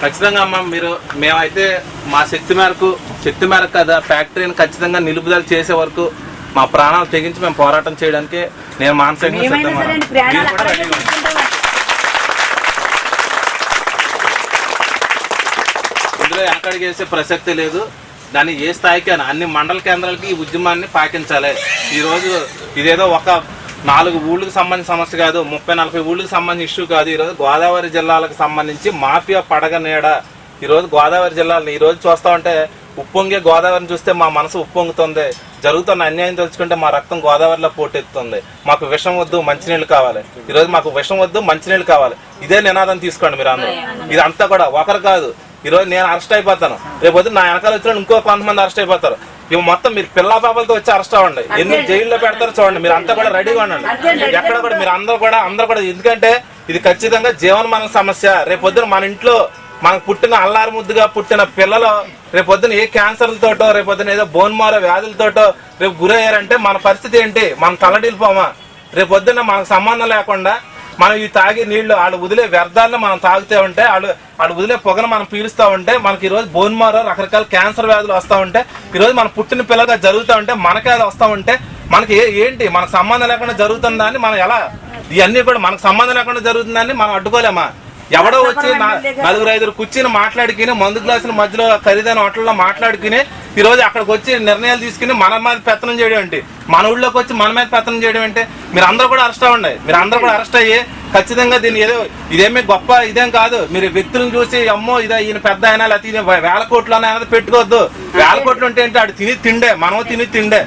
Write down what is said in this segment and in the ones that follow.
ఖచ్చితంగా అమ్మ మీరు మేమైతే మా శక్తి మేరకు శక్తి మేరకు కదా ఫ్యాక్టరీని ఖచ్చితంగా నిలుపుదల చేసే వరకు మా ప్రాణాలు తెగించి మేము పోరాటం చేయడానికి నేను మానసికంగా? ఇందులో వెనకడికి వేసే ప్రసక్తి లేదు. దాన్ని ఏ స్థాయికి అన్ని మండల కేంద్రాలకి ఈ ఉద్యమాన్ని పాటించాలి ఈరోజు ఇదేదో ఒక నాలుగు ఊళ్ళకి సంబంధించిన సమస్య కాదు ముప్పై నలభై ఊళ్ళకి సంబంధించిన ఇష్యూ కాదు. ఈరోజు గోదావరి జిల్లాలకు సంబంధించి మాఫియా పడగ నీడ ఈరోజు గోదావరి జిల్లాలో ఈరోజు చూస్తా ఉంటే ఉప్పొంగే గోదావరిని చూస్తే మా మనసు ఉప్పొంగుతుంది. జరుగుతున్న అన్యాయం తెలుసుకుంటే మా రక్తం గోదావరిలో పోటెత్తుంది. మాకు విషం వద్దు మంచినీళ్ళు కావాలి. ఈరోజు మాకు విషం వద్దు మంచినీళ్ళు కావాలి. ఇదే నినాదం తీసుకోండి మీరు అందరూ. ఇదంతా కూడా ఒకరు కాదు ఈరోజు నేను అరెస్ట్ అయిపోతాను. రేపు నా వెనకాల వచ్చిన ఇంకో కొంతమంది అరెస్ట్ అయిపోతారు. ఇవి మొత్తం మీరు పిల్ల పాపలతో వచ్చి అరెస్ట్ అవ్వండి. ఎన్ని జైల్లో పెడతారో చూడండి. మీరు అంతా కూడా రెడీగా ఉండండి. ఎక్కడ కూడా మీరు అందరూ కూడా అందరూ కూడా ఎందుకంటే ఇది ఖచ్చితంగా జీవనమరణ సమస్య. రేపు పొద్దున మన ఇంట్లో మనకు పుట్టిన అల్లారు ముద్దుగా పుట్టిన పిల్లలు రేపు పొద్దున ఏ క్యాన్సర్లతోటో రేపు పొద్దున ఏదో బోన్ మారో వ్యాధులతోటో రేపు గురయ్యారంటే మన పరిస్థితి ఏంటి? మనం తలడిల్లిపోమా రేపు పొద్దున్న మనకు సంబంధం లేకుండా మనం ఈ తాగే నీళ్ళు వాళ్ళు వదిలే వ్యర్థాలను మనం తాగుతూ ఉంటే వాళ్ళు వాళ్ళు వదిలే పొగను మనం పీలుస్తూ ఉంటే మనకి ఈ రోజు బోన్ మారో రకరకాల క్యాన్సర్ వ్యాధులు వస్తూ ఉంటే ఈ రోజు మన పుట్టిన పిల్లగా జరుగుతూ ఉంటే మనకే అది వస్తూ ఉంటే మనకి ఏంటి? మనకు సంబంధం లేకుండా జరుగుతుందని మనం ఎలా ఇవన్నీ కూడా మనకు సంబంధం లేకుండా జరుగుతుందని మనం అడ్డుకోలేమా? ఎవడో వచ్చి నలుగురు ఐదుగురు కూర్చుని మాట్లాడుకుని మందు గ్లాసుల మధ్యలో ఖరీదైన హోటల్లో మాట్లాడుకుని ఈ రోజు అక్కడికి వచ్చి నిర్ణయాలు తీసుకుని మన మీద పెత్తనం చేయడం ఏంటి? మన ఊళ్ళోకి వచ్చి మన మీద పెత్తనం చేయడం ఏంటి? మీరు అందరూ కూడా అరెస్ట్ అవ్వండి. మీరు అందరూ కూడా అరెస్ట్ అయ్యి ఖచ్చితంగా దీన్ని ఏదో ఇదేమీ గొప్ప ఇదేం కాదు. మీరు వ్యక్తులను చూసి అమ్మో ఇదే ఈయన పెద్ద అయినా లేకపోతే వేల కోట్లు అనేది పెట్టుకోవద్దు. వేల కోట్లు ఉంటే ఏంటి? ఆడు తిని తిండే. మనం తిని తిండే.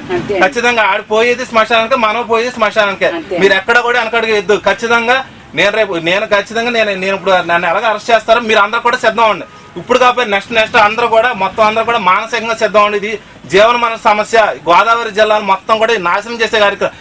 ఖచ్చితంగా ఆడు పోయేది శ్మశానానికి మనం పోయేది శ్మశానానికి. మీరు ఎక్కడ కూడా వెనకడికి వద్దు ఖచ్చితంగా నేను రేపు నేను ఖచ్చితంగా నేను నేను ఇప్పుడు నన్ను ఎలాగ అరెస్ట్ చేస్తారో మీరు అందరూ కూడా సిద్ధం అవ్వండి. ఇప్పుడు కాకపోతే నెక్స్ట్ నెక్స్ట్ అందరూ కూడా మొత్తం అందరూ కూడా మానసికంగా సిద్ధం ఉండేది ఇది జీవన మన సమస్య. గోదావరి జిల్లాను మొత్తం కూడా నాశనం చేసే కార్యక్రమం.